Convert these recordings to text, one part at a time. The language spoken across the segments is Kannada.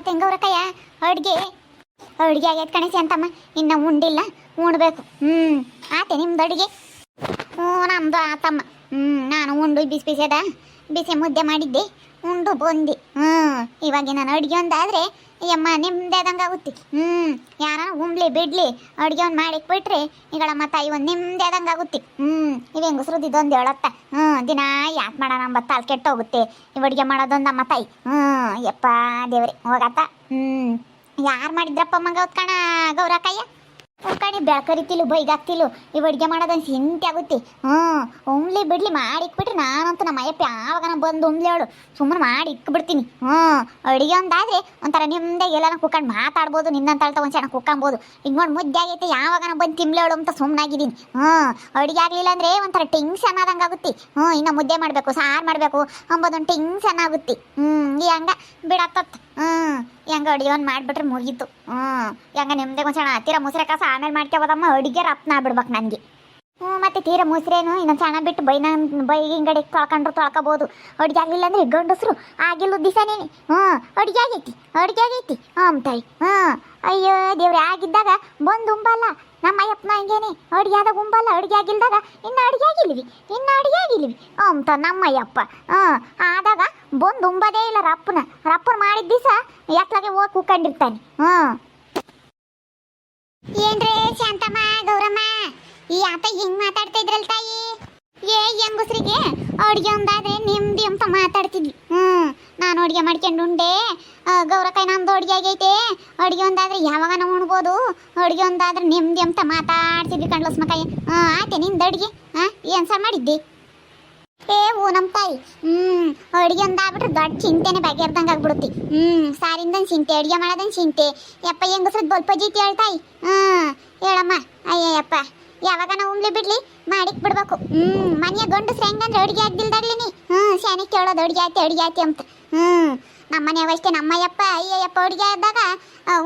ತೆಂಗವ್ರಕ್ಕಯ್ಯ ಅಡ್ಗೆ. ಅಡ್ಗೆ ಆಗೈತೆ ಕಣಸಿ ಅಂತಮ್ಮ ಇನ್ನು ಉಂಡಿಲ್ಲ. ಉಣ್ಬೇಕು. ಹ್ಞೂ ಆತೆ ನಿಮ್ದು ಅಡುಗೆ? ಹ್ಞೂ, ನಮ್ದು ಆತಮ್ಮ. ಹ್ಞೂ ನಾನು ಉಂಡು ಬಿಸಿ ಬಿಸಿದ ಬಿಸಿ ಮುದ್ದೆ ಮಾಡಿದ್ದೆ. ಉಂಡು ಬಂದಿ. ಹ್ಞೂ ಇವಾಗ ನಾನು ಅಡುಗೆ ಒಂದಾದರೆ, ಯಮ್ಮ ನಿಮ್ದೇದಂಗೆ ಆಗುತ್ತೆ. ಹ್ಞೂ ಯಾರ ಉಂಬ್ಲಿ ಬಿಡ್ಲಿ ಅಡುಗೆ ಒಂದು ಮಾಡಿಕ್ ಬಿಟ್ರೆ, ಈಗಳಮ್ಮ ತಾಯಿ ಒಂದು ನಿಮ್ದೇದಂಗೆ ಆಗುತ್ತೆ. ಹ್ಞೂ ಇವು ಹೆಂಗಸ್ರದ್ದು ಇದೊಂದು ಹೇಳತ್ತ? ಹ್ಞೂ ದಿನ ಯಾಕೆ ಮಾಡೋಣ ನಮ್ಮ ತಾಲ್ ಕೆಟ್ಟೋಗುತ್ತೆ ಅಡುಗೆ ಮಾಡೋದೊಂದು ಅಮ್ಮ ತಾಯಿ. ಹ್ಞೂ ಯಪ್ಪ ದೇವ್ರಿ ಹೋಗತ್ತ ಹ್ಞೂ ಯಾರು ಮಾಡಿದ್ರಪ್ಪ ಮಗ ಹೊತ್ಕಣ ಗೌರಕ್ಕಯ್ಯ? ಹೊತ್ಕಣಿ ಬೆಳ್ಕರಿತಿಲು ಬೈಗಾಕ್ತಿಲು ಇವು ಅಡುಗೆ ಮಾಡೋದನ್ ಸಿಂತೆ ಆಗುತ್ತೆ. ಹ್ಞೂ ಉಮ್ಲಿ ಬಿಡ್ಲಿ ಮಾಡಿ ಇಕ್ಬಿಟ್ರೆ ನಾನಂತೂ ನಮ್ಮ ಅಯ್ಯಪ್ಪ ಯಾವಾಗ ಬಂದು ಉಮ್ಲಿ ಅವಳು. ಸುಮ್ಮನೆ ಮಾಡಿ ಇಕ್ಬಿಡ್ತೀನಿ ಹ್ಞೂ ಅಡುಗೆ ಒಂದಾದ್ರೆ ಒಂಥರ ನಿಮ್ದೆ ಎಲ್ಲನ ಕುಕ್ಕಂಡು ಮಾತಾಡ್ಬೋದು ನಿನ್ನಂತ ಒಂದು ಚೆನ್ನಾಗಿ ಕುಕ್ಕಂಬೋದು ಈಗ ನೋಡಿ ಮುದ್ದೆ ಆಗೈತೆ, ಯಾವಾಗ ಬಂದು ತಿಮ್ಲೇಳು ಅಂತ ಸುಮ್ಮನಾಗಿದ್ದೀನಿ ಹ್ಞೂ ಅಡುಗೆ ಆಗಲಿಲ್ಲ ಅಂದರೆ ಒಂಥರ ಟೆನ್ಷನ್ ಆದಂಗೆ ಆಗುತ್ತೆ. ಹ್ಞೂ ಇನ್ನು ಮುದ್ದೆ ಮಾಡಬೇಕು, ಸಾರು ಮಾಡಬೇಕು, ಅಂಬೋದೊಂದು ಟೆನ್ಷನ್ ಆಗುತ್ತೆ. ಹ್ಞೂ ಈ ಹಂಗ ಬಿಡತ್ತತ್ ಹ್ಞೂ ಹೆಂಗ ಅಡುಗೆ ಒಂದು ಮಾಡಿಬಿಟ್ರೆ ಮುಗೀತು. ಹ್ಞೂ ಹೆಂಗ ನಿಮ್ದೆ ಒಂದು ಸಣ್ಣ ತೀರ ಮುಸ್ರೆ ಕಾಸ ಆಮೇಲೆ ಮಾಡ್ಕೊಬೋದಮ್ಮ ಅಡುಗೆ ರಪ್ನ ಆಗ್ಬಿಡ್ಬೇಕು ನನಗೆ. ಹ್ಞೂ ಮತ್ತೆ ತೀರ ಮುಸ್ರೇನು, ಇನ್ನೊಂದು ಸಣ್ಣ ಬಿಟ್ಟು ಬೈನ, ಬೈ ತೊಳ್ಕೊಂಡ್ರು ತೊಳ್ಕೊಬೋದು. ಅಡುಗೆ ಆಗಲಿಲ್ಲ ಅಂದ್ರೆ ಗಂಡಸ್ರು ಆಗಿಲ್ಲ ದಿವಸನೇ ಹ್ಞೂ ಅಡುಗೆ ಆಗೈತಿ ಅಡುಗೆ ಆಗೈತಿ. ಹ್ಞೂ ತಾಯಿ. ಹ್ಞೂ ಅಯ್ಯೋ, ದೇವ್ರೆ, ಆಗಿದ್ದಾಗ ಬಂದು ಉಂಬಲ್ಲ ನಮ್ಮ ಅಯ್ಯಪ್ಪನ ಹಂಗೇನೆ, ಅಡುಗೆ ಆದಾಗ ಉಂಬಲ್ಲ ಅಡುಗೆ ಆಗಿಲ್ದಾಗ ಇನ್ನು ಅಡುಗೆ ಆಗಿಲ್ವಿ, ಇನ್ನು ಅಡುಗೆ ಆಗಿಲ್ವಿ ಅಂತ ನಮ್ಮ ಅಯ್ಯಪ್ಪ. ಹ್ಞೂ ಆದಾಗ ಬಂದು ಉಂಬದೇ ಇಲ್ಲ ರಪ್ಪನ. ರಪ್ಪನ ಮಾಡಿದ ದಿವಸ ಎತ್ಲಾಗೆ ಹೋಗಿ ಕೂಕೊಂಡಿರ್ತಾನೆ. ಹ್ಞೂ ಏನ್ರೇ ಶಾಂತಮ್ಮ, ಗೌರಮ್ಮ, ಈ ಆತ ಹಿಂಗ್ ಮಾತಾಡ್ತಾ ಇದ್ರಲ್ ತಾಯಿ? ಏ, ಹೆಂಗಸ್ರಿಗೆ, ಅಡುಗೆ ಒಂದಾದ್ರೆ ನೆಮ್ಮದಿ ಅಂತ ಮಾತಾಡ್ತಿದ್ವಿ. ಹ್ಮ್. ನಾನು ಅಡುಗೆ ಮಾಡ್ಕೊಂಡು ಉಂಡೆ. ಗೌರಕಾಯಿ ನಮ್ದು ಅಡುಗೆ ಆಗೈತೆ. ಅಡುಗೆ ಒಂದಾದ್ರೆ ಯಾವಾಗ ನಾವು ಉಣ್ಬೋದು? ಅಡ್ಗೆ ಒಂದಾದ್ರೆ ನೆಮ್ಮದಿ ಅಂತ ಮಾತಾಡ್ತಿದ್ವಿ ಕಣ್ಲಸ್ಮಕಾಯಿ. ಹಾಂ ಆಯ್ತೆ, ನಿಂದು ಅಡುಗೆ. ಹಾಂ ಏನು ಸರ್ ಮಾಡಿದ್ದೆ? ಏ ಓ ನಮ್ಮ ತಾಯಿ. ಹ್ಞೂ ಅಡುಗೆ ಒಂದಾಗ್ಬಿಟ್ರೆ ದೊಡ್ಡ ಚಿಂತೆನೆ ಬಗೆರ್ದಂಗೆ ಆಗ್ಬಿಡುತ್ತೆ. ಹ್ಮ್ ಸಾರಿಂದ ಚಿಂತೆ, ಅಡುಗೆ ಮಾಡೋದನ್ ಚಿಂತೆ. ಯಪ್ಪ, ಹೆಂಗಸ್ರದ್ ಬಲ್ಪ ಜೀತಿ ಹೇಳ್ತಾಯಿ? ಹ್ಮ್, ಹೇಳಮ್ಮ. ಅಯ್ಯಯ್ಯಪ್ಪ. ಯಾವಾಗ ನಾವು ಬಿಡ್ಲಿ? ಮಾಡಿಕ್ ಬಿಡ್ಬೇಕು. ಹ್ಮ್ ಮನೆಯ ಗಂಡಸ್ರು ಹೆಂಗಂದ್ರೆ ಅಡುಗೆ ಆಗ್ದಿಲ್ದಾಗ್ಲಿನಿ ಹ್ಮ್ ಶಾನೆ ಕೇಳೋದು ಅಡುಗೆ ಆಯ್ತು ಅಡುಗೆ ಆಯ್ತು ಅಂತ. ಹ್ಮ್ ನಮ್ಮ ಮನೆ ಅಷ್ಟೇ ನಮ್ಮಯ್ಯಪ್ಪ, ಅಯ್ಯಯ್ಯಪ್ಪ ಅಡುಗೆ ಆದಾಗ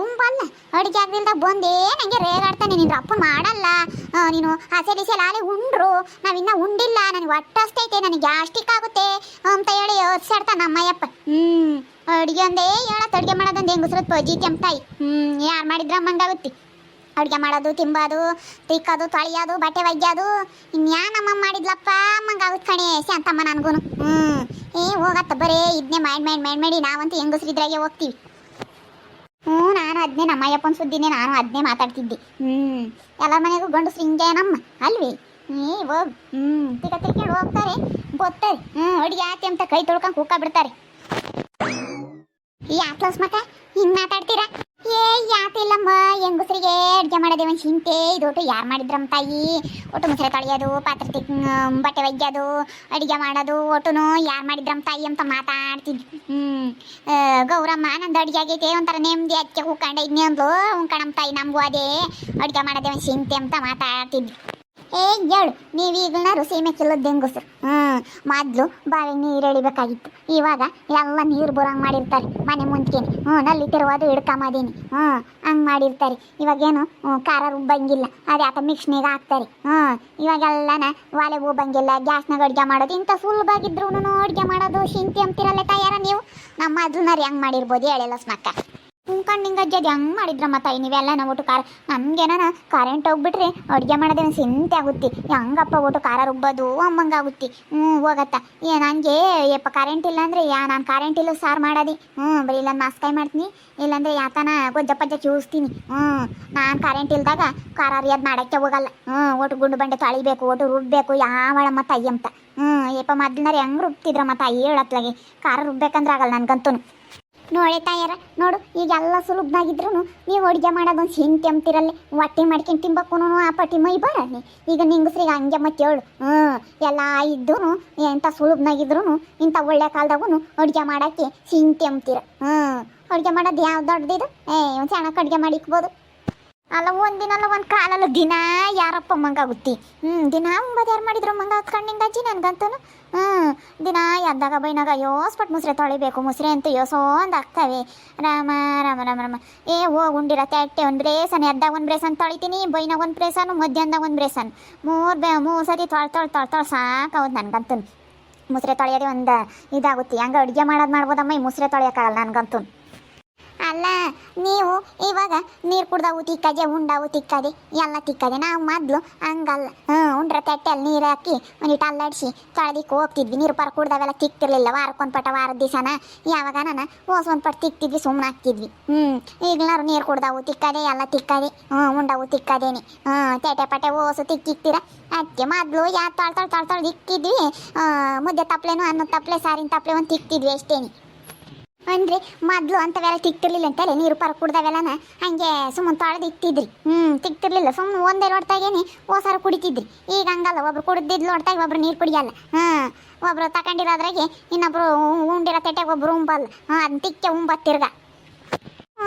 ಉಂಬಲ್ಲ. ಅಡುಗೆ ಆಗ್ದಿಲ್ದಾಗ ಬಂದೇ ನಂಗೆ ರೇಗಾಡ್ತಾನೆ, ನೀನು ಅಪ್ಪ ಮಾಡಲ್ಲ. ನೀನು ಹಸೆ ಬಿಸಿ ಲಾಲೆ ಉಂಡ್ರು. ನಾವಿನ್ನ ಉಂಡಿಲ್ಲ, ನನಗೆ ಹೊಟ್ಟಸ್ತೈತೆ ನನಗೆ ಗ್ಯಾಸ್ಟಿಕ್ ಆಗುತ್ತೆ ಅಂತ ಹೇಳಿ ಯೋಚಿಸ್ತಾಡ್ತಾನೆ ನಮ್ಮಯ್ಯಪ್ಪ. ಹ್ಮ್, ಅಡುಗೆ ಒಂದೇ ಹೇಳತ್, ಅಡುಗೆ ಮಾಡೋದೊಂದು ಹೆಂಗಸ್ರದ್ ಪಜಿತಿ ಅಂತಾಯಿ ಹ್ಮ್, ಯಾರು ಮಾಡಿದ್ರೆ ಮಂಗಾಗುತ್ತೆ ಅಡುಗೆ ಮಾಡೋದು, ತಿಂಬಾದು, ತಿಕ್ಕೋದು, ತೊಳೆಯೋದು, ಬಟ್ಟೆ ಒಗ್ಯೋದು. ಇನ್ಯಾ ನಮ್ಮಮ್ಮ ಮಾಡಿದ್ಲಪ್ಪ ಮಂಗಾಗುತ್ತೆ ಕಣೆ, ಶಾಂತಮ್ಮ ನನಗೂ ಹ್ಞೂ ಏ, ಹೋಗತ್ತ, ಬರೇ ಇದನ್ನೇ ಮಾಡಿ ಮಾಡಿ ಮಾಡಿ ಮಾಡಿ ನಾವಂತೂ ಹೆಂಗಸ್ರಿದ್ರಾಗೆ ಹೋಗ್ತೀವಿ. ಹ್ಞೂ, ನಾನು ಅದನ್ನೇ ನಮ್ಮ ಅಯ್ಯಪ್ಪನ ಸುದ್ದಿನೇ ನಾನು ಅದನ್ನೇ ಮಾತಾಡ್ತಿದ್ದೆ. ಹ್ಞೂ ಎಲ್ಲರ ಮನೆಗೂ ಗಂಡಸ್ರು ಹಿಂಗೆ ನಮ್ಮ ಅಲ್ವಿ? ಏ, ಹೋಗ್. ಹ್ಞೂ ತಿಕ್ಕ ತಿರ್ಕೊಂಡು ಹೋಗ್ತಾರೆ. ಗೊತ್ತೇ ಹ್ಞೂ, ಅಡುಗೆ ಆತಿ ಅಂತ ಕೈ ತೊಳ್ಕೊಂಡು ಕೂಕ ಬಿಡ್ತಾರೆ. ಈ ಆತ್ಲಸ್ ಮಕ್ಕ ಹಿಂಗೆ ಮಾತಾಡ್ತೀರಾ? ಏ ಯಾತಿಲ್ಲಮ್ಮ ಹೆಂಗಸ್ರಿಗೆ ಅಡುಗೆ ಮಾಡೋದೇ ಒಂದು ಚಿಂತೆ. ಇದೊಟ್ಟು ಯಾರು ಮಾಡಿದ್ರಮ್ಮ ತಾಯಿ? ಒಟ್ಟು ಮುಸರೆ ತೊಳೆಯೋದು ಪಾತ್ರೆ ತಿಕ್ ಬಟ್ಟೆ ಒಗ್ಯೋದು, ಅಡುಗೆ ಮಾಡೋದು, ಒಟ್ಟುನು ಯಾರು ಮಾಡಿದ್ರಮ್ಮ ತಾಯಿ ಅಂತ ಮಾತಾಡ್ತಿದ್ವಿ ಹ್ಮ್. ಗೌರಮ್ಮ, ನಂದು ಅಡುಗೆ ಆಗೈತೆ, ಒಂಥರ ನೆಮ್ಮದಿ ಹಚ್ಚೆ ಹೂಕಂಡ ಇನ್ನೊಂದು ಹೂಕಣಮ್ಮ ತಾಯಿ, ನಮಗೂ ಅದೇ. ಅಡುಗೆ ಮಾಡೋದೇ ಒಂದು ಚಿಂತೆ ಅಂತ ಮಾತಾಡ್ತಿದ್ವಿ. ಏ, ಹೇಳು. ನೀವು ಈಗಲೂ ಸೀಮೆ ಕಿಲ್ಲದ ಸರ್ ಹ್ಞೂ ಮೊದಲು ಬಾವಿ ನೀರು ಎಳಿಬೇಕಾಗಿತ್ತು. ಇವಾಗ ಎಲ್ಲ ನೀರು ಬರೋಂಗೆ ಮಾಡಿರ್ತಾರೆ. ಮನೆ ಮುಂದ್ಕೇನೆ. ಹ್ಞೂ ನಲ್ಲಿ ತಿರುವುದು ಹಿಡ್ಕೊಂಬದೀನಿ ಹ್ಞೂ ಹಂಗೆ ಮಾಡಿರ್ತಾರೆ. ಇವಾಗೇನು ಖಾರ ರುಬ್ಬಂಗಿಲ್ಲ. ಅದು ಯಾಕೆ ಮಿಕ್ಸ್ನಿಗೆ ಹಾಕ್ತಾರೆ. ಹ್ಞೂ ಇವಾಗೆಲ್ಲನ ಒಲೆ ಉಬ್ಬಂಗಿಲ್ಲ ಗ್ಯಾಸ್ನಾಗ ಅಡುಗೆ ಮಾಡೋದು, ಇಂಥ ಸುಲಭಾಗಿದ್ರು ಅಡುಗೆ ಮಾಡೋದು, ಶಿಂತಿ ಅಂತಿರಲ್ಲ, ತಯಾರ ನೀವು? ನಮ್ಮ ಮೊದಲನವ್ರು ಹೆಂಗೆ ಮಾಡಿರ್ಬೋದು ಹೇಳಿಲ್ಲ ಸ್ಮಕ್ಕ. ನಿಂಗೆ ಅಜ್ಜದು ಹೆಂಗೆ ಮಾಡಿದ್ರಮ್ಮ ತಾಯಿ ನೀವೆಲ್ಲ ನಾವು ಒಟ್ಟು ಖಾರ ನಮ್ಗೇನ ಕರೆಂಟ್ ಹೋಗ್ಬಿಟ್ರೆ ಅಡುಗೆ ಮಾಡೋದೇ ಸಿಂತೆ ಆಗುತ್ತೆ. ಹೆಂಗಪ್ಪ ಒಟ್ಟು ಖಾರ ರುಬ್ಬೋದು? ಅಮ್ಮಂಗಾಗುತ್ತೆ. ಹ್ಞೂ ಹೋಗತ್ತ. ಏ ನನಗೆ ಯಪ್ಪ ಕರೆಂಟ್ ಇಲ್ಲ ಅಂದರೆ ಯಾ ನಾನು ಕರೆಂಟ್ ಇಲ್ಲ ಸಾರು ಮಾಡೋದಿ. ಹ್ಞೂ ಬರೀ ಇಲ್ಲ ಮಾಸ್ಕಾಯಿ ಮಾಡ್ತೀನಿ. ಇಲ್ಲಾಂದ್ರೆ ಯಾತನ ಗೊಜ್ಜ ಪಜ್ಜ ಚೂಸ್ತೀನಿ. ಹ್ಞೂ ನಾನು ಕರೆಂಟ್ ಇಲ್ದಾಗ ಖಾರ ಅರಿಯೋದು ಮಾಡೋಕ್ಕೆ ಹೋಗಲ್ಲ. ಹ್ಞೂ ಒಟ್ಟು ಗುಂಡು ಬಂಡೆ ತೊಳಿಬೇಕು, ಒಟ್ಟು ರುಬ್ಬೇಕು, ಯಾವಳಮ್ಮ ತಾಯಿ ಅಂತ. ಹ್ಞೂ ಯಪ್ಪ ಮೊದ್ಲನಾರ ಹೆಂಗೆ ರುಬ್ತಿದ್ರಮ್ಮ ತಾಯಿ ಹೇಳತ್ಲಾಗೆ. ಖಾರ ರುಬ್ಬೇಕಂದ್ರೆ ಆಗಲ್ಲ ನನ್ಗಂತೂ ನೋಡೆ ತಾಯರ, ನೋಡು, ಈಗ ಎಲ್ಲ ಸುಲಭನಾಗಿದ್ರು ನೀವು ಅಡುಗೆ ಮಾಡೋದೊಂದು ಹಿಂಗೆ ಅಂತಿರಲ್ಲ ಹೊಟ್ಟೆ ಮಾಡ್ಕೊಂಡು ತಿಂಬಕ್ಕೂ ಆ ಪಟ್ಟಿ ಮೈ ಬರಲಿ. ಈಗ ನಿಂಗಸ್ರಿಗೆ ಹಂಗೆ ಮತ್ತೆ ಹೇಳು, ಹ್ಞೂ, ಎಲ್ಲ ಇದ್ದೂ ಎಂಥ ಸುಲಭನಾಗಿದ್ರು ಇಂಥ ಒಳ್ಳೆ ಕಾಲದಾಗೂ ಅಡುಗೆ ಮಾಡೋಕ್ಕೆ ಹಿಂಗೆ ಅಂತೀರ ಹ್ಞೂ. ಅಡುಗೆ ಮಾಡೋದು ಯಾವ ದೊಡ್ಡದಿದು ಏ, ಒಂದು ಚೆನ್ನಾಗಿ ಅಡುಗೆ ಮಾಡಿಕ್ಬೋದು ಅಲ್ಲ ಒಂದಿನಲ್ಲ ಒಂದು ಕಾಲಲ್ಲ, ದಿನ ಯಾರಪ್ಪ ಮಂಗಾಗುತ್ತಿ? ಹ್ಞೂ ದಿನ ಯಾರು ಮಾಡಿದ್ರು ಮಂಗ ಕಣ್ಣಿಂದ ಅಜ್ಜಿ ನನಗಂತೂ ಹ್ಞೂ ದಿನ ಎದ್ದಾಗ ಬೈನಾಗ ಯೋಸ್ಪಟ್ ಮುಸ್ರೆ ತೊಳಿಬೇಕು, ಮುಸ್ರೆ ಅಂತೂ ಒಂದು ಆಗ್ತವೆ. ರಾಮ ರಾಮ ರಾಮ ರಾಮ. ಏ ಹೋಗಿ ಉಂಡಿರತ್ತೆ ಅಟ್ಟೆ ಒಂದು ಬ್ರೇಸನ್, ಎದ್ದಾಗ ಒಂದು ಬ್ರೇಸನ್ ತೊಳಿತೀನಿ, ಬೈನಾಗ ಒಂದು ಬ್ರೇಸನ್, ಮಧ್ಯಾಹ್ನದಾಗ ಒಂದು ಬ್ರೇಸನ್. ಮೂರು ಬೇ, ಮೂರು ಸತಿ ತೊಳ್ ತೊಳ್ ತೊಳ್ ತೊಳ್ ಸಾಕಾಗೋದು ನನಗಂತೂ ಮುಸ್ರೆ ತೊಳೆಯೋದೇ ಒಂದು ಇದಾಗುತ್ತೆ. ಹಂಗೆ ಅಡುಗೆ ಮಾಡೋದು ಮಾಡ್ಬೋದಮ್ಮ ಈ ಮುಸ್ರೆ ತೊಳೆಯೋಕ್ಕಾಗಲ್ಲ ನನ್ಗಂತೂ ಅಲ್ಲ, ನೀವು ಇವಾಗ ನೀರು ಕುಡ್ದಾವು ತಿಕ್ಕದೆ ಉಂಡಾವು ತಿಕ್ಕದೆ, ಎಲ್ಲ ತಿಕ್ಕದೆ. ನಾವು ಮೊದಲು ಹಂಗಲ್ಲ. ಹ್ಞೂ ಉಂಡ್ರ ತಟ್ಟೆಯಲ್ಲಿ ನೀರು ಹಾಕಿ ಒಂದಿಟ್ಟು ಅಲ್ಲಾಡಿಸಿ ತೊಳೆದಿಕ್ಕೆ ಹೋಗ್ತಿದ್ವಿ. ನೀರು ಪರ ಕುಡ್ದಾವೆಲ್ಲ ತಿಕ್ತಿರ್ಲಿಲ್ಲ. ವಾರಕ್ಕೊಂದು ಪಟ ವಾರದ ದಿವಸನ. ಯಾವಾಗ ನಾನು ಒಂದು ಪಟ್ಟು ತಿಕ್ತಿದ್ವಿ ಸುಮ್ಮನೆ ಹಾಕ್ತಿದ್ವಿ. ಹ್ಞೂ ಈಗಲಾರು ನೀರು ಕುಡ್ದಾವು ತಿಕ್ಕದೆ, ಎಲ್ಲ ತಿಕ್ಕದೆ. ಹ್ಞೂ ಉಂಡಾವು ತಿಕ್ಕದೇನೆ. ಹ್ಞೂ ತೇಟೆ ಪಟೆ ಓಸು ತಿಕ್ಕಿಕ್ತೀರ. ಅದಕ್ಕೆ ಮೊದಲು ಯಾ ತಾಳ್ ತಾಳ್ ತಾಳ್ ತಾಳ್ ಇಕ್ಕಿದ್ವಿ ಮುದ್ದೆ ತಪ್ಲೆನೂ ಅನ್ನೋ ತಪ್ಲೆ, ಸಾರಿನ ತಪ್ಲೆ ಒಂದು ತಿಕ್ತಿದ್ವಿ ಅಷ್ಟೇನಿ. ಅಂದ್ರೆ, ಮೊದ್ಲು ಅಂತವೆಲ್ಲ ತಿಕ್ತಿರ್ಲಿಲ್ಲ ಅಂತೇಳಿ ನೀರು ಪರ ಕುಡ್ದವೆಲ್ಲನ ಹಂಗೆ ಸುಮ್ಮನೆ ತೊಳೆದು ಇಕ್ತಿದ್ರಿ. ಹ್ಞೂ ತಿಕ್ತಿರ್ಲಿಲ್ಲ ಸುಮ್ಮನೆ ಒಂದೇ ನೋಡ್ತಾಗೇನೆ ಓಸಾರ ಕುಡಿತಿದ್ರಿ. ಈಗ ಹಂಗಲ್ಲ, ಒಬ್ರು ಕುಡ್ದಿದ್ದು ನೋಡ್ತಾಗ ಒಬ್ರು ನೀರು ಕುಡಿಯಲ್ಲ. ಹಾಂ, ಒಬ್ರು ತಗೊಂಡಿರೋದ್ರಾಗೆ ಇನ್ನೊಬ್ರು ಉಂಡಿರೋ ತಟ್ಟೆಗೆ ಒಬ್ರು ಉಂಬಲ್ಲ. ಹಾಂ ಅದನ್ನ ತಿಕ್ಕೆ ಉಂಬತ್ತಿರ್ಗ.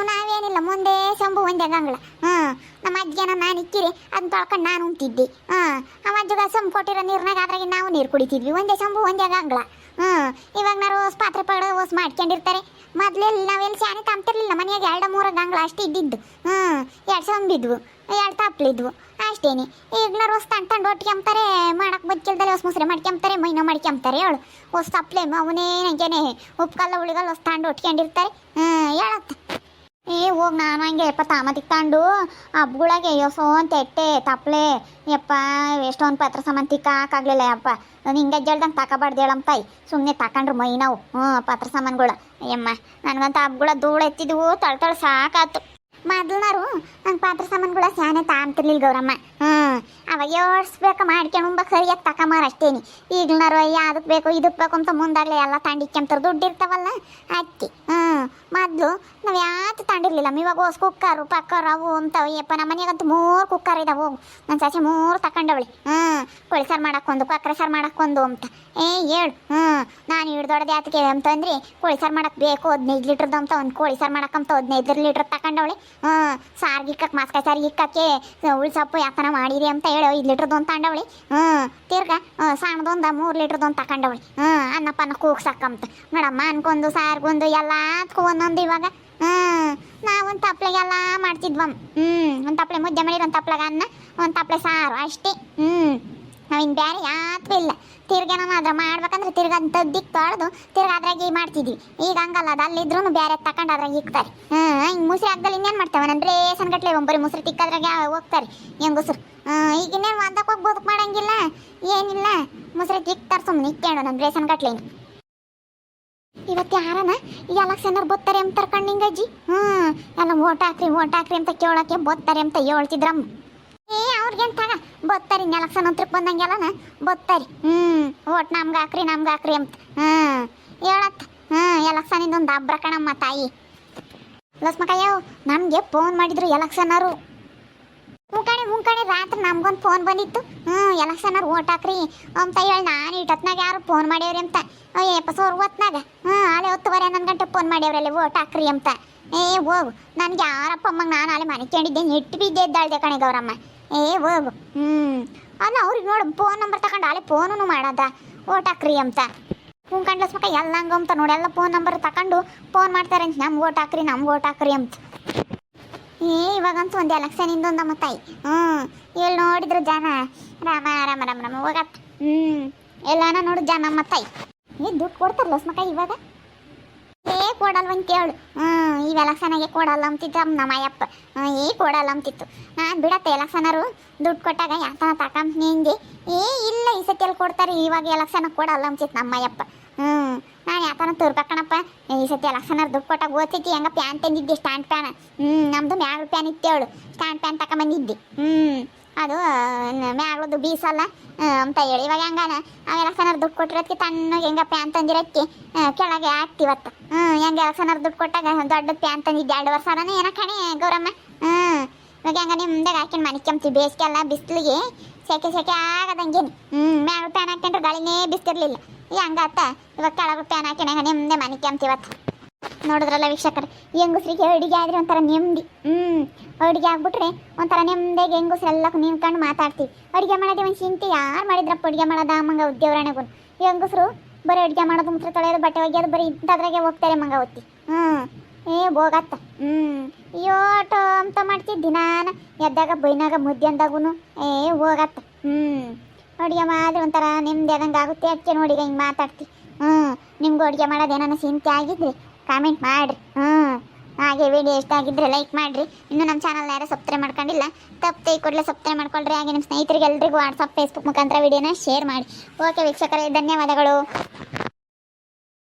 ನಾವೇನಿಲ್ಲ, ಮುಂದೆ ಸಂಬು ಒಂದೇ ಗಂಗಳ. ಹ್ಞೂ ನಮ್ಮ ಅಜ್ಜಿನ ನಾನು ಇಕ್ಕಿರಿ ಅದನ್ನ ತೊಳ್ಕೊಂಡು ನಾನು ಉಂತಿದ್ದೆ ಹಾಂ, ನಮ್ಮ ಅಜ್ಜಿಗೆ ಸೊಂಬು ಕೊಟ್ಟಿರೋ ನೀರ್ನಾಗ ಅದ್ರಾಗೆ ನಾವು ನೀರು ಕುಡಿತಿದ್ವಿ, ಒಂದೇ ಸಂಬು ಒಂದೇ ಗಂಗಳ. ಹ್ಞೂ ಇವಾಗ ನಾವು ಓಸ್ ಪಾತ್ರೆ ಪಡ ಓಸ್ ಮಾಡ್ಕೊಂಡಿರ್ತಾರೆ. ನಾವು ನಾವೆಲ್ಲಿ ಶಾನೆ ತಂಪ್ತಿರ್ಲಿಲ್ಲ ಮನೆಯಾಗ ಎರಡು ಮೂರು ಗಂಗಳು ಅಷ್ಟೇ ಇದ್ದಿದ್ದು. ಹ್ಞೂ ಎರಡು ಸೊಂಬಿದ್ವು ಎರಡು ತಪ್ಲಿದ್ವು ಅಷ್ಟೇನೆ. ಈಗ ನಾವು ಹೊಸ ತಂಡ ತಂಡು ಒಟ್ಕೊಂತಾರೆ ಮಾಡಕ್ಕೆ ಬದುಕಿಲ್ದಲ್ಲಿ ಹೊಸ ಮುಸ್ರೆ ಮಾಡ್ಕೊಂಬ್ತಾರೆ ಮೈನ ಮಾಡ್ಕೊಂಬ್ತಾರೆ ಅವಳು ಹೊಸ ತಪ್ಲೆ ಅವನೇ ಉಪ್ಪು ಉಪ್ಕಲ್ಲ ಉಳಿಗಲ್ಲ ಹೊಸ ತಂಡು ಒಟ್ಕೊಂಡಿರ್ತಾರೆ ಹ್ಞೂ ಹೇಳತ್ತ. ಏ, ಹೋಗಿ ನಾನು ಹಂಗೆ, ಯಪ್ಪ ತಾಮತಿಗೆ ತಂಡು. ಹಬ್ಗುಳಗೆ ಯೋಸೋನ್ ತೆಟ್ಟೆ, ತಪ್ಲೆ. ಯಪ್ಪ ಎಷ್ಟೊಂದು ಪತ್ರ ಸಾಮಾನು ತಿಕ್ಕಾಕಾಗ್ಲಿಲ್ಲ ಯಪ್ಪ. ನಾನು ಹಿಂಗೆ ಜಲ್ದಂಗೆ ತಗೋಬಾರ್ದು ಹೇಳಮ್ಮ ತಾಯಿ. ಸುಮ್ಮನೆ ತಕೊಂಡ್ರು ಮೈ ನಾವು ಹ್ಞೂ ಪತ್ರ ಸಾಮಾನುಗಳು ಅಯ್ಯಮ್ಮ ನನಗಂತ ಹಬ್ಗಳ ಧೂಳು ಎತ್ತಿದ್ವು, ತಳ್ ತಳ ಸಾಕಾತು. ಮೊದಲ್ನಾರು ನಂಗೆ ಪಾತ್ರ ಸಾಮಾನುಗಳ ಸ್ಯಾನೆ ತಾಂತಿರ್ಲಿಲ್ಲ ಗೌರಮ್ಮ. ಹ್ಞೂ ಅವಾಗ ಯೋಡ್ಸ್ಬೇಕು ಮಾಡ್ಕೊಂಡು ಉಂಬ ಸರಿಯಾಗಿ ತಕೊಂಬಾರ ಅಷ್ಟೇನಿ. ಅಯ್ಯ ಅದಕ್ಕೆ ಬೇಕು ಇದಕ್ಕೆ ಬೇಕು ಅಂತ ಮುಂದಾಗಲೇ ಎಲ್ಲ ತಂಡಿಕ್ಯಂತಾರೆ ದುಡ್ಡು ಇರ್ತಾವಲ್ಲ ಅಕ್ಕಿ. ಹ್ಞೂ ಮೊದಲು ನಾವು ಯಾತು ತಾಂಡಿರ್ಲಿಲ್ಲ. ಇವಾಗ ಹೊಸ ಕುಕ್ಕರು, ಪಕ್ಕರು ಅವು ಅಂತವು ಯಪ್ಪ ನಮ್ಮ ಮನೆಯಾಗಂತೂ ಮೂರು ಕುಕ್ಕರ್ ಇದಾವೆ. ಹೋಗು. ನನ್ನ ಸಾಸಿ ಮೂರು ತಕೊಂಡವಳಿ. ಹ್ಞೂ ಕೊಳಿ ಸಾರು ಮಾಡಕ್ಕೊಂದು ಕೊಕ್ಕರೆ ಸಾರು ಮಾಡಕ್ಕೊಂದು ಅಂತ. ಏ ಹೇಳು. ಹ್ಞೂ ನಾನು ಹಿಡ್ದೊಡ್ದು ಯಾತಕ್ಕೆ ಅಂತಂದ್ರೆ ಕೋಳಿ ಸಾರು ಮಾಡಕ್ಕೆ ಬೇಕು, ಹದಿನೈದು ಲೀಟ್ರದ್ದು ಅಂತ ಒಂದು ಕೋಳಿ ಸಾರು ಮಾಡಕ್ಕಂತ ಹದಿನೈದು ಲೀಟ್ರ್ ತಕೊಂಡವಳಿ. ಹ್ಞೂ ಸಾರು ಗಿಕ್ಕಕ್ಕೆ ಮಾಸ್ಕಾಯಿ ಸಾರು ಗಿಕ್ಕಕ್ಕೆ ಉಳ್ಸಪ್ಪು ಯಾತನ ಮಾಡಿರಿ ಅಂತ ಹೇಳಿ, ಐದು ಲೀಟ್ರದೊಂದು ತಗೊಂಡವಳಿ. ಹ್ಞೂ ತಿರ್ಗ ಸಣ್ಣದೊಂದು ಮೂರು ಲೀಟ್ರದೊಂದು ತಗೊಂಡವಳಿ. ಹ್ಞೂ ಅನ್ನಪ್ಪನ್ನ ಕೂಗ್ಸಕ್ಕಂತ. ನೋಡಮ್ಮ ಅನ್ಕೊಂಡು ಸಾರ್ಗೊಂದು ಎಲ್ಲದಕ್ಕೂ ಒಂದೊಂದು ಇವಾಗ. ಹ್ಞೂ ನಾವೊಂದು ತಪ್ಲೆಗೆಲ್ಲ ಮಾಡ್ತಿದ್ವಮ್ಮ ಹ್ಞೂ ಒಂದು ತಪ್ಲೆ ಮುದ್ದೆ ಮಾಡಿರೋ, ಒಂದು ತಪ್ಲೆಗೆ ಅನ್ನ, ಒಂದು ತಪ್ಲೆ ಸಾರು, ಅಷ್ಟೇ. ಹ್ಞೂ ನಾವಿನ್ನು ಬೇರೆ ಯಾತ್ರ ಇಲ್ಲ. ತಿರ್ಗ ನಾವು ಅದ್ರ ಮಾಡ್ಬೇಕಂದ್ರೆ ತಿರ್ಗ ದಿಕ್ಕು ತೊಳೆದು ತಿರ್ಗ ಅದ್ರಾಗಿ ಮಾಡ್ತಿದ್ವಿ. ಈಗ ಹಂಗಲ್ಲ, ಅದು ಅಲ್ಲಿದ್ರು ಬೇರೆ ತಗೊಂಡು ಅದ್ರಾಗ ಇಕ್ತಾರೆ ಹ್ಮ್, ಹಿಂಗೆ ಮುಸಿರಿ ಹಾಕ್ದಲ್ಲಿ ಇನ್ನೇನು ಮಾಡ್ತೇವೆ? ರೇಸನ್ ಗಟ್ಲೆ ಒಂಬರಿ ಮುಸ್ರಿ ತಿಕ್ಕದ್ರಾಗೆ ಹೋಗ್ತಾರೆ ಹೆಂಗಸ್ರು. ಈಗ ಇನ್ನೇನು ಒಂದಕ್ಕೆ ಹೋಗಿ ಬದುಕು ಮಾಡಂಗಿಲ್ಲ. ಏನಿಲ್ಲ. ಮುಸ್ರಿ ತಿಕ್ತಾರೆ ಸುಮ್ಮನೆ ಇಕ್ಕೇಳು ನನ್ನ ರೇಷನ್ ಗಟ್ಲೆ ಇವತ್ತು ಯಾರನ? ಈ ಎಲೆಕ್ಷನರ್ ಬತ್ತಾರೆ ಅಂತ ಕಣ್ಣಿಂಗ ಅಜ್ಜಿ ಹ್ಞೂ ಎಲ್ಲ ಓಟ್ ಹಾಕ್ರಿ ಓಟ್ ಹಾಕ್ರಿ ಅಂತ ಕೇಳೋಕೆ ಬತ್ತಾರೆ ಅಂತ ಹೇಳ್ತಿದ್ರಮ್ಮ. ಏ ಅವ್ರಿಗೇನು ತಗ ಬತ್ತರಿ ಇನ್ನು ಎಲೆಕ್ಷನ್ ಅಂತ ಬಂದಂಗೆಲ್ಲನ? ಬತ್ತಾರೆ. ಹ್ಞೂ ಒಟ್ಟು ನಮ್ಗೆ ಹಾಕ್ರಿ ನಮ್ಗೆ ಹಾಕ್ರಿ ಅಂತ. ಹ್ಞೂ ಹೇಳತ್ತ? ಹ್ಞೂ ಎಲೆಕ್ಷನಿಂದ ಒಂದು ಹಬ್ರ ಕಣಮ್ಮ ತಾಯಿ. ಲಸ್ಮಕಯ್ಯವ್ ನಮಗೆ ಫೋನ್ ಮಾಡಿದ್ರು ಎಲೆಕ್ಷನರು ಹ್ಞೂ ಕಣೆ ಹ್ಞೂ ಕಣೆ, ರಾತ್ರಿ ನಮ್ಗೊಂದು ಫೋನ್ ಬಂದಿತ್ತು. ಹ್ಞೂ ಎಲೆಕ್ಷನರ್ ಓಟ್ ಹಾಕ್ರಿ. ಅಂತ ಹೇಳಿ, ನಾನು ಇಟ್ಟತ್ನಾಗ ಯಾರು ಫೋನ್ ಮಾಡ್ಯವ್ರಿ ಅಂತ. ಅಯ್ಯಪ್ಪ ಸೋರ್ ಹೊತ್ನಾಗ ಹ್ಞೂ ಆಲೆ ಹೊತ್ತುವರೆ, ಹನ್ನೊಂದು ಗಂಟೆ ಫೋನ್ ಮಾಡ್ಯವ್ರಲ್ಲಿ ಓಟ್ ಹಾಕ್ರಿ ಅಂತ. ಏ, ಹೋಗು. ನನಗೆ ಯಾರಪ್ಪ ಅಮ್ಮಂಗೆ ನಾನು ಅಲ್ಲಿ ಕೇಳಿದ್ದೆ ಇಟ್ಟು ಬಿದ್ದೆ ಕಣೆ ಗೌರಮ್ಮ. ಏ, ಹೋಗು. ಹ್ಞೂ ಅಲ್ಲ, ಅವ್ರಿಗೆ ನೋಡು ಫೋನ್ ನಂಬರ್ ತಗೊಂಡು ಅಲ್ಲಿ ಫೋನು ಮಾಡದ. ಓಟ್ ಹಾಕ್ರಿ ಅಂತ. ಹ್ಞೂ ಕಂಡ್ಲಸ್ಬೇಕ ಎಲ್ಲ ಹಂಗಂತ ನೋಡಿ. ಎಲ್ಲ ಫೋನ್ ನಂಬರ್ ತಗೊಂಡು ಫೋನ್ ಮಾಡ್ತಾರೆ ಅಂತ. ನಮ್ಗೆ ಓಟ್ ಹಾಕ್ರಿ, ನಮ್ಗೆ ಓಟ್ ಹಾಕ್ರಿ ಅಂತ. ಏ, ಇವಾಗಂತೂ ಒಂದು ಎಲೆಕ್ಷನ್ ಇಂದೊಂದಮ್ಮ ತಾಯಿ ಹ್ಞೂ ಇಲ್ಲಿ ನೋಡಿದ್ರು ಜನ? ರಾಮ ರಾಮ ರಾಮ ರಾಮ ಹೋಗತ್ತ ಹ್ಞೂ ಎಲ್ಲಾನ ನೋಡು ಜನ ನಮ್ಮ ತಾಯಿ ಏ, ದುಡ್ಡು ಕೊಡ್ತಾರಲ್ಲ ಸ್ಮಕ ಇವಾಗ? ಏ ಕೊಡಲ್ವಂತ ಕೇಳು ಹ್ಞೂ ಈ ಎಲೆಕ್ಷನಾಗೆ ಕೊಡಲ್ಲ ಅಂತಿದ್ದ ನಮ್ಮ ಅಯ್ಯಪ್ಪ ಏ ಕೊಡಲ್ಲ ಅಂತಿತ್ತು ನಾನು ಬಿಡತ್ತೆ ಎಲೆಕ್ಷನರು ದುಡ್ಡು ಕೊಟ್ಟಾಗ ಯಾತನ ತಕೊಂಬಂದೆ ಏ, ಇಲ್ಲ, ಈ ಸತಿಯಲ್ಲಿ ಕೊಡ್ತಾರೆ, ಇವಾಗ ಎಲೆಕ್ಷನ್ ಕೊಡಲ್ಲ ಅಂತಿತ್ತು ನಮ್ಮ ಅಯ್ಯಪ್ಪ ಹ್ಞೂ ನಾನು ಯಾತನ ತೋರ್ಬೇಕಣಪ್ಪ ಈ ಸತಿ ಎಲೆಕ್ಷನರ್ ದುಡ್ಡು ಕೊಟ್ಟಾಗ ಓದ್ತಿತ್ತು ಹೆಂಗೆ ಪ್ಯಾನ್ ತಂದಿದ್ದೆ, ಸ್ಟ್ಯಾಂಡ್ ಪ್ಯಾನ್. ಹ್ಞೂ ನಮ್ಮದು ಮ್ಯಾಗ ಪ್ಯಾನ್ ಇತ್ತೇಳು. ಸ್ಟ್ಯಾಂಡ್ ಪ್ಯಾನ್ ತಗೊಂಬಂದಿದ್ದೆ ಹ್ಞೂ ಅದು ಮ್ಯಾಗ್ಳದು ಬೀಸಲ್ಲ ಅಂತ ಹೇಳಿ. ಇವಾಗ ಹೆಂಗಾನ? ಆ ಎಲೆಕ್ಷನರ್ ದುಡ್ಡು ಕೊಟ್ಟಿರೋದಕ್ಕೆ ತಣ್ಣಗೆ ಹೆಂಗ ಪ್ಯಾನ್ ತಂದಿರೋಕ್ಕೆ ಕೆಳಗೆ ಹಾಕ್ತಿವತ್ತು ಹ್ಞೂ ಹೆಂಗೆ ಎಲೆಕ್ಷನರ್ ದುಡ್ಡು ಕೊಟ್ಟಾಗ ದೊಡ್ಡ ಪ್ಯಾನ್ ತಂದಿದ್ದೆ ಎರಡು ವರ್ಷ. ಏನ ಕಣೆ ಗೌರಮ್ಮ. ಹ್ಞೂ ಇವಾಗ ಹೆಂಗ ನಿಮ್ದಾಗ ಹಾಕೊಂಡು ಬೇಸಿಗೆ ಅಲ್ಲ ಬಿಸಿಲಿಗೆ ಸೆಕೆ ಸೆಕೆ ಆಗದಂಗೇನು ಹ್ಞೂ ಮ್ಯಾಗ ಪ್ಯಾನ್ ಹಾಕೊಂಡ್ರೆ ಗಾಳಿನೇ ಬಿಸ್ತಿರ್ಲಿಲ್ಲ. ಈಗ ಹಂಗಾತ ಇವಾಗ ಕೆಳಗೆ ಪ್ಯಾನ್ ಹಾಕೊಂಡು ಹೆಂಗ ನಿಮ್ದೆ ಮನಿಕೊಂತೀವತ್ತು ನೋಡಿದ್ರಲ್ಲ ವೀಕ್ಷಕರು ಹೆಂಗಸ್ರಿಗೆ ಅಡುಗೆ ಆದ್ರೆ ಒಂಥರ ನೆಮ್ಮದಿ. ಹ್ಞೂ ಅಡುಗೆ ಆಗ್ಬಿಟ್ರೆ ಒಂಥರ ನೆಮ್ಮದಿಯಾಗಿ ಹೆಂಗಸ್ರು ಎಲ್ಲಕ್ಕೂ ನಿಂತ್ಕೊಂಡು ಮಾತಾಡ್ತೀವಿ. ಅಡುಗೆ ಮಾಡೋದೇ ಒಂದು ಚಿಂತೆ ಯಾರು ಮಾಡಿದ್ರಪ್ಪ ಅಡುಗೆ ಮಾಡೋದ ಮಂಗ ಈ ಹೆಂಗಸ್ರು ಬರೀ ಅಡುಗೆ ಮಾಡೋದು ಮುತ್ರ ತೊಳೆಯೋದು, ಬಟ್ಟೆ ಒಗೆಯೋದು, ಬರೀ ಇಂಥದ್ರಾಗೆ ಹೋಗ್ತಾರೆ ಮಂಗ ಒತ್ತಿ ಹ್ಞೂ ಏ ಹೋಗತ್ತ ಹ್ಞೂ ಯೋಟೋ ಅಂತ ಮಾಡ್ತೀವಿ ದಿನಾನ ಎದ್ದಾಗ ಬೈನಾಗ ಮುದ್ದೆ ಅಂದಾಗೂ ಏ ಹೋಗತ್ತ. ಹ್ಞೂ ಅಡುಗೆ ಮಾಡಿದ್ರೆ ಒಂಥರ ನೆಮ್ಮದಿ ಆದಂಗೆ ಆಗುತ್ತೆ ಅದಕ್ಕೆ ನೋಡಿ ಹಿಂಗೆ ಮಾತಾಡ್ತಿ. ಹ್ಞೂ ನಿಮ್ಗೆ ಅಡುಗೆ ಮಾಡೋದು ಏನಾನ ಚಿಂತೆ ಆಗಿದ್ರೆ ಕಾಮೆಂಟ್ ಮಾಡಿರಿ. ಹ್ಞೂ ಹಾಗೆ ವಿಡಿಯೋ ಇಷ್ಟ ಆಗಿದ್ರೆ ಲೈಕ್ ಮಾಡಿರಿ. ಇನ್ನು ನಮ್ಮ ಚಾನಲ್ನ ಯಾರು ಸಬ್ಸ್ಕ್ರೈಬ್ ಮಾಡ್ಕೊಂಡಿಲ್ಲ, ತಪ್ಪು ಕೂಡಲೇ ಸಬ್ಸ್ಕ್ರೈಬ್ ಮಾಡ್ಕೊಳ್ರಿ. ಹಾಗೆ ನಿಮ್ಮ ಸ್ನೇಹಿತರಿಗೆ ಎಲ್ರಿಗೂ ವಾಟ್ಸಪ್ ಫೇಸ್ಬುಕ್ ಮುಖಾಂತರ ವಿಡಿಯೋನ ಶೇರ್ ಮಾಡಿ. ಓಕೆ ವೀಕ್ಷಕರೇ, ಧನ್ಯವಾದಗಳು.